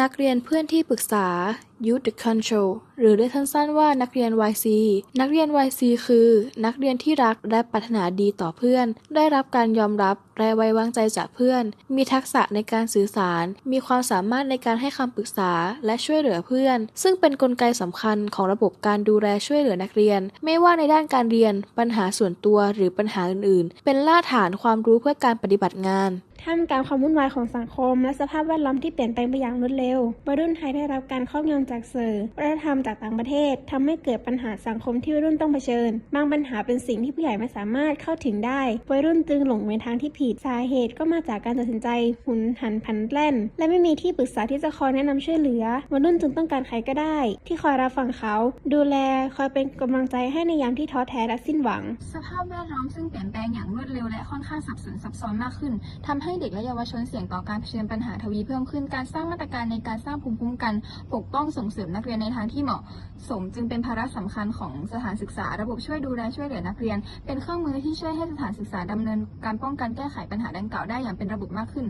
นักเรียนเพื่อนที่ปรึกษา Youth Control หรือเรียกสั้นๆว่านักเรียน YC นักเรียน YC คือ นักเรียนที่รักและปรารถนาดีต่อเพื่อน ได้รับการยอมรับและไว้วางใจจากเพื่อน มีทักษะในการสื่อสาร มีความสามารถในการให้คำปรึกษาและช่วยเหลือเพื่อน ซึ่งเป็นนกลไกสำคัญของระบบการดูแลช่วยเหลือนักเรียน ไม่ว่าในด้านการเรียน ปัญหาส่วนตัวหรือปัญหาอื่นๆ เป็นรากฐานความรู้เพื่อการปฏิบัติงาน ท่ามกลางความวุ่นวายของสังคม และสภาพแวดล้อมที่เปลี่ยนแปลงไปอย่างรวดเร็ววัยรุ่นไทยได้รับการครอบงำจากสื่อวัฒนธรรมจากต่างประเทศทำให้เกิดปัญหาสังคมที่วัยรุ่นต้องเผชิญ บางปัญหาเป็นสิ่งที่ผู้ใหญ่ไม่สามารถเข้าถึงได้ วัยรุ่นจึงหลงในทางที่ผิด สาเหตุก็มาจากการตัดสินใจหุนหันพลันแล่น และไม่มีที่ปรึกษาที่จะคอยแนะนำช่วยเหลือวัยรุ่นจึงต้องการใครก็ได้ ที่คอยรับฟังเขา ดูแลคอยเป็นกำลังใจให้ในยามที่ท้อแท้และสิ้นหวัง สภาพแวดล้อมซึ่งเปลี่ยนแปลงอย่างรวดเร็วและค่อนข้างสับสนซับซ้อนมากขึ้นทำใให้เด็กและเยาวชนเสี่ยงต่อการเผชิญปัญหาทวีเพิ่มขึ้น การสร้างมาตรการในการสร้างภูมิคุ้มกัน ปกป้องส่งเสริมนักเรียนในทางที่เหมาะสมจึงเป็นภาระสำคัญของสถานศึกษา ระบบช่วยดูแลช่วยเหลือนักเรียน เป็นเครื่องมือที่ช่วยให้สถานศึกษาดำเนินการป้องกันแก้ไขปัญหาดังกล่าวได้อย่างเป็นระบบมากขึ้น